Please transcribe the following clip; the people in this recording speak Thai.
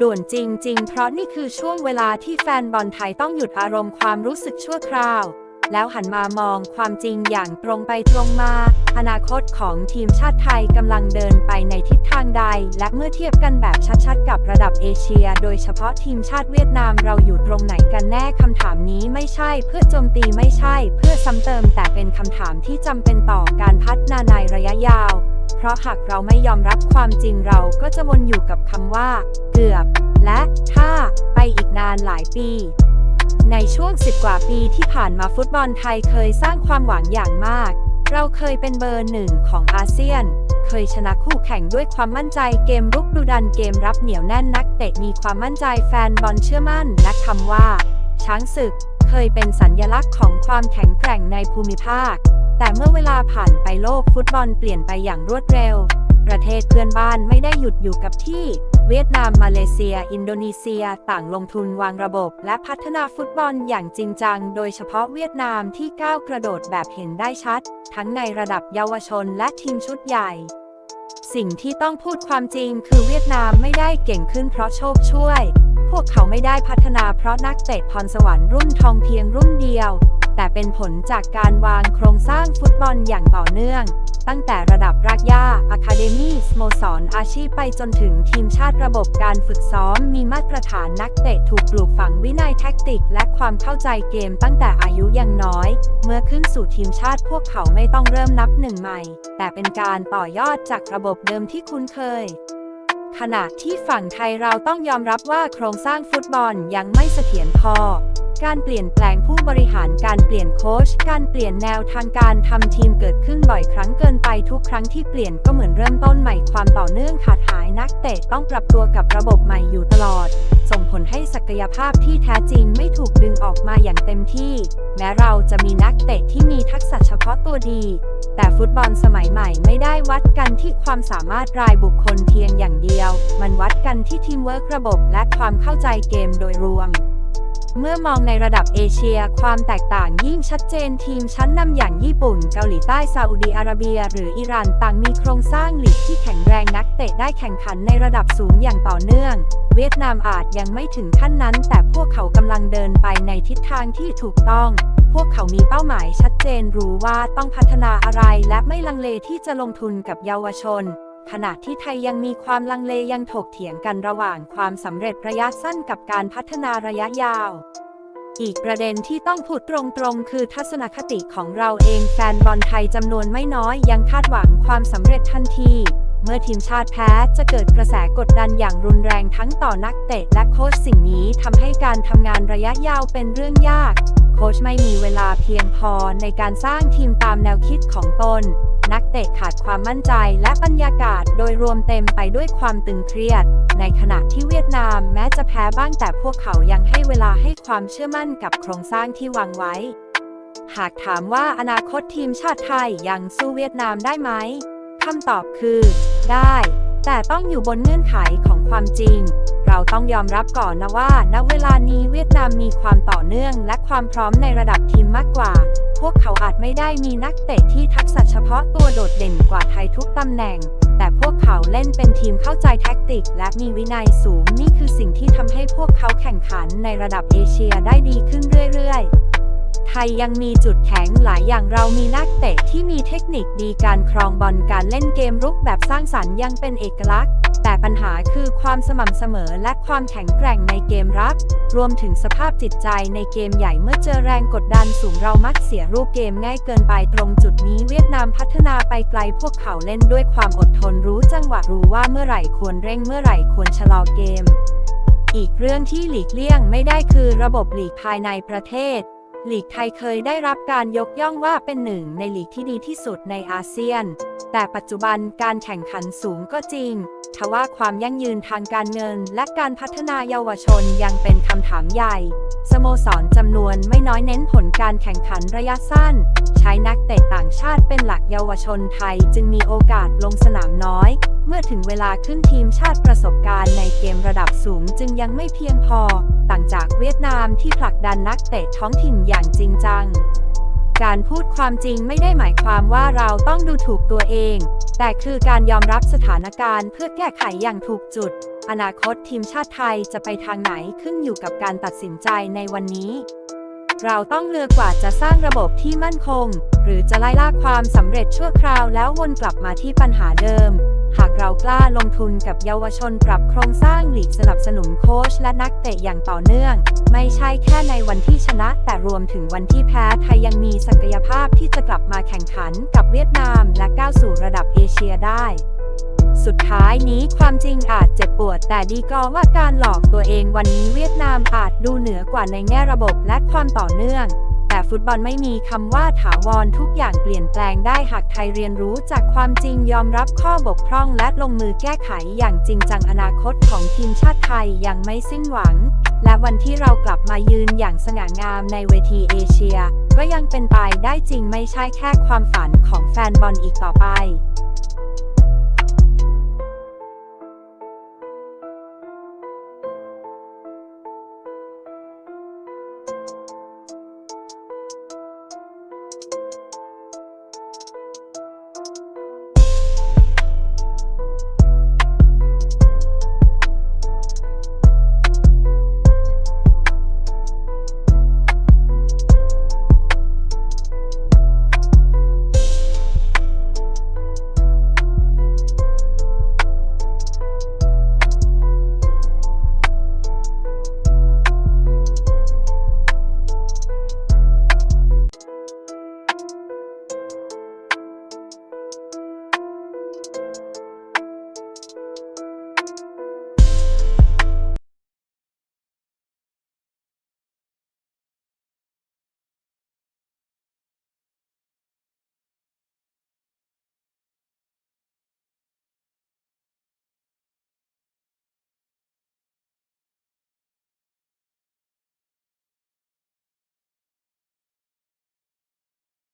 ด่วนจริง ๆ เพราะนี่คือช่วงเวลาที่แฟนบอลไทยต้องหยุดอารมณ์ความรู้สึกชั่วคราว แล้วหันมามองความจริงอย่างตรงไปตรงมา อนาคตของทีมชาติไทยกำลังเดินไปในทิศทางใด และเมื่อเทียบกันแบบชัดๆ กับระดับเอเชีย โดยเฉพาะทีมชาติเวียดนามเราอยู่ตรงไหนกันแน่คำถามนี้ไม่ใช่เพื่อโจมตีไม่ใช่ เพื่อซ้ำเติมแต่เป็นคำถามที่จำเป็นต่อการพัฒนาในระยะยาว เพราะหากเราไม่ยอมรับความจริงเราก็จะวนอยู่กับคำว่า เกือบ และถ้าไปอีกนานหลายปี ในช่วง10กว่าปีที่ผ่านมาฟุตบอลไทยเคยสร้างความหวังอย่างมาก เราเคยเป็นเบอร์หนึ่งของอาเซียน เคยชนะคู่แข่งด้วยความมั่นใจเกมรุกดุดันเกมรับเหนียวแน่นนักเตะมีความมั่นใจแฟนบอลเชื่อมั่นและคำว่า ช้างศึก เคยเป็นสัญญลักษณ์ของความแข็งแกร่งในภูมิภาค แต่เมื่อเวลาผ่านไปโลกฟุตบอลเปลี่ยนไปอย่างรวดเร็ว ประเทศเพื่อนบ้านไม่ได้หยุดอยู่กับที่ เวียดนามมาเลเซีย อินโดนีเซีย ต่างลงทุนวางระบบ และพัฒนาฟุตบอลอย่างจริงจัง โดยเฉพาะเวียดนามที่ก้าวกระโดดแบบเห็นได้ชัด ทั้งในระดับเยาวชนและทีมชุดใหญ่สิ่งที่ต้องพูดความจริงคือเวียดนามไม่ได้เก่งขึ้นเพราะโชคช่วย พวกเขาไม่ได้พัฒนาเพราะนักเตะพรสวรรค์รุ่นทองเพียงรุ่นเดียว แต่เป็นผลจากการวางโครงสร้างฟุตบอลอย่างต่อเนื่อง ตั้งแต่ระดับรากหญ้าอะคาเดมี่สโมสรอาชีพไปจนถึงทีมชาติระบบการฝึกซ้อม มีมาตรฐานนักเตะถูกปลูกฝังวินัยแท็กติก และความเข้าใจเกมตั้งแต่อายุยังน้อย เมื่อขึ้นสู่ทีมชาติพวกเขาไม่ต้องเริ่มนับหนึ่งใหม่ แต่เป็นการต่อยอดจากระบบเดิมที่คุ้นเคยขณะที่ฝั่งไทยเราต้องยอมรับว่าโครงสร้างฟุตบอลยังไม่เสถียรพอ การเปลี่ยนแปลงผู้บริหารการเปลี่ยนโค้ชการเปลี่ยนแนวทางการทำทีมเกิดขึ้นบ่อยครั้งเกินไปทุกครั้งที่เปลี่ยนก็เหมือนเริ่มต้นใหม่ความต่อเนื่องขาดหายนักเตะต้องปรับตัวกับระบบใหม่อยู่ตลอด ส่งผลให้ศักยภาพที่แท้จริงไม่ถูกดึงออกมาอย่างเต็มที่ แม้เราจะมีนักเตะที่มีทักษะเฉพาะตัวดี แต่ฟุตบอลสมัยใหม่ไม่ได้วัดกันที่ความสามารถรายบุคคลเพียงอย่างเดียว มันวัดกันที่ทีมเวิร์กระบบและความเข้าใจเกมโดยรวม เมื่อมองในระดับเอเชีย ความแตกต่างยิ่งชัดเจนทีมชั้นนำอย่างญี่ปุ่น เกาหลีใต้ซาอุดีอาระเบีย หรืออิหร่านต่างมีโครงสร้างลีกที่แข็งแรงนักเตะได้แข่งขันในระดับสูงอย่างต่อเนื่อง เวียดนามอาจยังไม่ถึงขั้นนั้น แต่พวกเขากำลังเดินไปในทิศทางที่ถูกต้อง พวกเขามีเป้าหมายชัดเจนรู้ว่าต้องพัฒนาอะไรและไม่ลังเลที่จะลงทุนกับเยาวชน ขณะที่ไทยยังมีความลังเลยังถกเถียงกันระหว่างความสำเร็จระยะสั้นกับการพัฒนาระยะยาว อีกประเด็นที่ต้องพูดตรงๆ คือทัศนคติของเราเองแฟนบอลไทยจำนวนไม่น้อยยังคาดหวังความสำเร็จทันที เมื่อทีมชาติแพ้จะเกิดกระแสกดดันอย่างรุนแรงทั้งต่อนักเตะและโค้ชสิ่งนี้ทำให้การทำงานระยะยาวเป็นเรื่องยาก โค้ชไม่มีเวลาเพียงพอในการสร้างทีมตามแนวคิดของตน นักเตะขาดความมั่นใจและบรรยากาศโดยรวมเต็มไปด้วยความตึงเครียด ในขณะที่เวียดนามแม้จะแพ้บ้างแต่พวกเขายังให้เวลาให้ความเชื่อมั่นกับโครงสร้างที่วางไว้ หากถามว่าอนาคตทีมชาติไทยยังสู้เวียดนามได้ไหมคำตอบคือ ได้ แต่ต้องอยู่บนเงื่อนไขของความจริง เราต้องยอมรับก่อนนะว่า ณ เวลานี้เวียดนามมีความต่อเนื่อง และความพร้อมในระดับทีมมากกว่า พวกเขาอาจไม่ได้มีนักเตะที่ทักษะเฉพาะตัวโดดเด่นกว่าไทยทุกตำแหน่ง แต่พวกเขาเล่นเป็นทีมเข้าใจแท็กติก และมีวินัยสูง นี่คือสิ่งที่ทำให้พวกเขาแข่งขันในระดับเอเชียได้ดีขึ้นเรื่อยๆ ไทยยังมีจุดแข็งหลายอย่างเรามีนักเตะที่มีเทคนิคดีการครองบอลการเล่นเกมรุกแบบสร้างสรรค์ยังเป็นเอกลักษณ์ แต่ปัญหาคือความสม่ำเสมอและความแข็งแกร่งในเกมรับ รวมถึงสภาพจิตใจในเกมใหญ่เมื่อเจอแรงกดดันสูงเรามักเสียรูปเกมง่ายเกินไปตรงจุดนี้เวียดนามพัฒนาไปไกลพวกเขาเล่นด้วยความอดทนรู้จังหวะรู้ว่าเมื่อไหร่ควรเร่งเมื่อไหร่ควรชะลอเกมอีกเรื่องที่หลีกเลี่ยงไม่ได้คือระบบหลีกภายในประเทศ ลีกไทยเคยได้รับการยกย่องว่าเป็นหนึ่งในหลีกที่ดีที่สุดในอาเซียน แต่ปัจจุบันการแข่งขันสูงก็จริง ทว่าความยั่งยืนทางการเงิน และการพัฒนาเยาวชนยังเป็นคำถามใหญ่ สโมสรจำนวนไม่น้อยเน้นผลการแข่งขันระยะสั้น ใช้นักเตะต่างชาติเป็นหลักเยาวชนไทย จึงมีโอกาสลงสนามน้อย เมื่อถึงเวลาขึ้นทีมชาติประสบการณ์ในเกมระดับสูงจึงยังไม่เพียงพอ ต่างจากเวียดนามที่ผลักดันนักเตะท้องถิ่นอย่างจริงจังการพูดความจริงไม่ได้หมายความว่าเราต้องดูถูกตัวเอง แต่คือการยอมรับสถานการณ์เพื่อแก้ไขอย่างถูกจุด อนาคตทีมชาติไทยจะไปทางไหนขึ้นอยู่กับการตัดสินใจในวันนี้ เราต้องเลือกกว่าจะสร้างระบบที่มั่นคง หรือจะไล่ล่าความสำเร็จชั่วคราวแล้ววนกลับมาที่ปัญหาเดิม หากเรากล้าลงทุนกับเยาวชนปรับโครงสร้างหลีกสนับสนุนโค้ชและนักเตะอย่างต่อเนื่อง ไม่ใช่แค่ในวันที่ชนะ แต่รวมถึงวันที่แพ้ไทยยังมีศักยภาพที่จะกลับมาแข่งขันกับเวียดนามและก้าวสู่ระดับเอเชียได้ สุดท้ายนี้ความจริงอาจเจ็บปวด แต่ดีก็ว่าการหลอกตัวเองวันนี้เวียดนามอาจดูเหนือกว่าในแง่ระบบและความต่อเนื่อง แต่ฟุตบอลไม่มีคำว่าถาวรทุกอย่างเปลี่ยนแปลงได้หากไทยเรียนรู้จากความจริงยอมรับข้อบกพร่องและลงมือแก้ไขอย่างจริงจังอนาคตของทีมชาติไทยยังไม่สิ้นหวัง และวันที่เรากลับมายืนอย่างสง่างามในเวทีเอเชีย ก็ยังเป็นไปได้จริงไม่ใช่แค่ความฝันของแฟนบอลอีกต่อไป